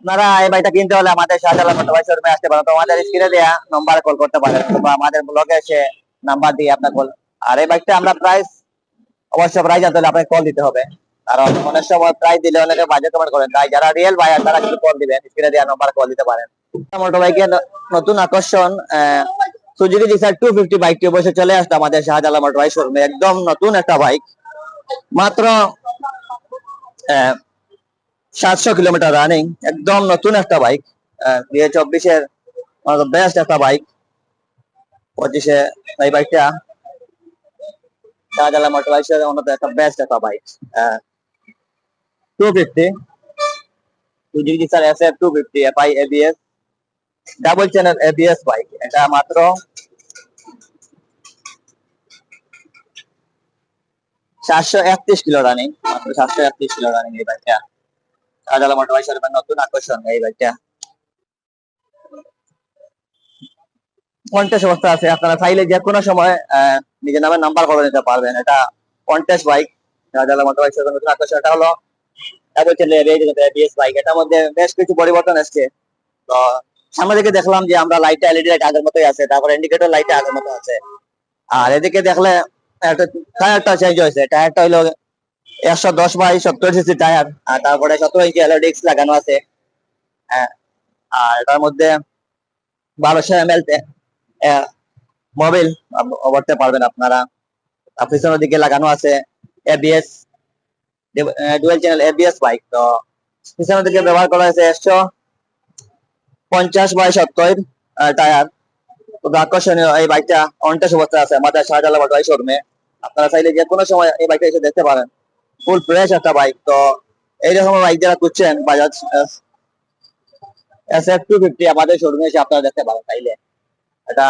আপনারা এই বাইকটা কিনতে হলে আমাদের শাহজালাল মোটরবাইক শোরুমে আসতে পারেন। তো আমাদের স্ক্রিনে দেওয়া নম্বরে কল করতে পারেন বা আমাদের ব্লগে এসে নাম্বার দিয়ে আপনার কল আর এই বাইকটা আমরা প্রাইস অবশ্য প্রাইস জানতে হলে আপনাকে কল দিতে হবে। কারণ অনেক সময় প্রাইস দিলে অনেকে বাজে কমেন্ট করেন তাই যারা রিয়েল বায়ার তারা কিন্তু কল দিবেন স্ক্রিনে দেওয়া নম্বরে কল দিতে পারেন। মোটরবাইকের নতুন আকর্ষণ সুজুকি জিক্সার টু ফিফটি বাইকটি অবশ্যই চলে আসতো আমাদের শাহজালাল মোটরবাইক শোরুমে একদম নতুন একটা বাইক মাত্র সাতশো কিলোমিটার রানিং একদম নতুন একটা বাইক দুই চব্বিশের বেস্ট একটা বাইক পঁচিশে এই বাইকটা শাহজালাল মোটর অন্যতম একটা বেস্ট একটা bike two fifty Suzuki sir S F two fifty ABS double channel ABS bike এটা মাত্র সাতশো একত্রিশ কিলো রানিং মাত্র সাতশো একত্রিশ কিলো রানিং এই বাইকটা শাহজালাল মোটর বাইক শোরুমের নতুন আকর্ষণ, এই বাইকটা কন্টেস্ট অবস্থা আছে, আপনারা চাইলে যে কোনো সময় নিজের নামে নাম্বার করে নিতে পারবেন। এটা contest bike Shahjalal motor bike শোরুমের নতুন আকর্ষণ। এটা হলো এবিএস বাইক এটার মধ্যে বেশ কিছু পরিবর্তন এসছে। তো সামনে দিকে দেখলাম যে আমরা লাইটটা এলইডি লাইট আগের মতোই আছে, তারপরে ইন্ডিকেটর লাইট আগের মতো আছে। আর এদিকে দেখলে, একটা টায়ারটা চেঞ্জ হয়েছে। টায়ারটা হলো একশো দশ বাই সত্তর সিসি টায়ার আর তারপরে সতেরো ইঞ্চি ডিস্ক লাগানো আছে। হ্যাঁ, আর এটার মধ্যে বারোশো এম এল মোবিল ভরতে পারবেন আপনারা। পিছনের দিকে লাগানো আছে ABS dual channel ABS bike তো পিছনের দিকে ব্যবহার করা হয়েছে একশো পঞ্চাশ বাই সত্তর টায়ার খুব আকর্ষণীয় এই বাইকটা অনটেস অবস্থা আছে আমাদের শাহজালাল মোটর শোরুমে আপনারা চাইলে যে কোনো সময় এই বাইকটা এসে দেখতে পারেন। ফুল ফ্রেশ একটা বাইক তো এইরকম বাইক যারা খুঁজছেন Bajaj S F two fifty আমাদের শোরুমে এসে আপনারা দেখতে পারেন চাইলে এটা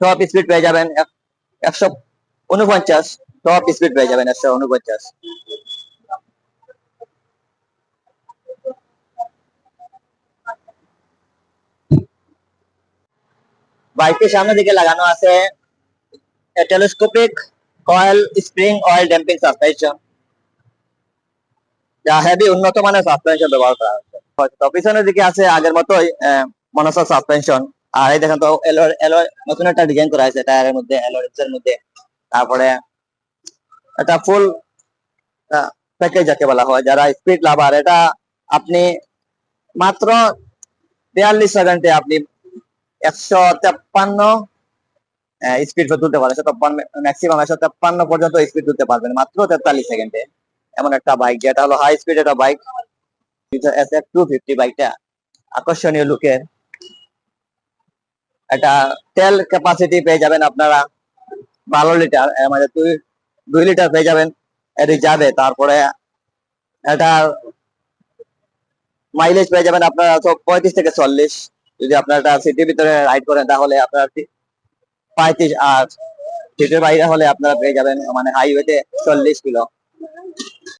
টপ স্পিড পেয়ে যাবেন এক- একশো উনপঞ্চাশ টপ স্পিড পেয়ে যাবেন, একশো উনপঞ্চাশ। বাইকের সামনে দিকে লাগানো আছে telescopic coil spring oil damping suspension যা হেভি উন্নত মানের সাসপেনশন ব্যবহার করা হচ্ছে। তো পিছনের দিকে আছে আগের মতোই মনসা সাসপেনশন আর এই দেখেন তো এলো এলো নতুন একটা ডিজাইন করা হয়েছে টায়ারের মধ্যে এলোরিক্সের মধ্যে। তারপরে এটা ফুল প্যাকেজ যাকে বলা হয়, যারা স্পিড লাভার এটা আপনি মাত্র বিয়াল্লিশ সেকেন্ডে আপনি একশো তেপ্পান্ন স্পিড তুলতে পারেন, একশো তেপ্পান্ন ম্যাক্সিমাম একশো তেপ্পান্ন পর্যন্ত স্পিড তুলতে পারবেন, মাত্র তেতাল্লিশ সেকেন্ডে এমন একটা বাইক যেটা হলো হাই স্পিড একটা bike S F two fifty বাইকটা আকর্ষণীয় লুকের এটা তেল ক্যাপাসিটি পেয়ে যাবেন আপনারা। বারো লিটার মধ্যে দুই দুই লিটার পেয়ে যাবেন। রিজার্ভে তারপরে এটা মাইলেজ পেয়ে যাবেন আপনারা পঁয়ত্রিশ থেকে চল্লিশ। যদি আপনার এটা সিটির ভিতরে রাইড করেন, তাহলে আপনার পঁয়ত্রিশ আর সিটির বাইরে হলে আপনারা পেয়ে যাবেন মানে হাইওয়েতে চল্লিশ কিলো।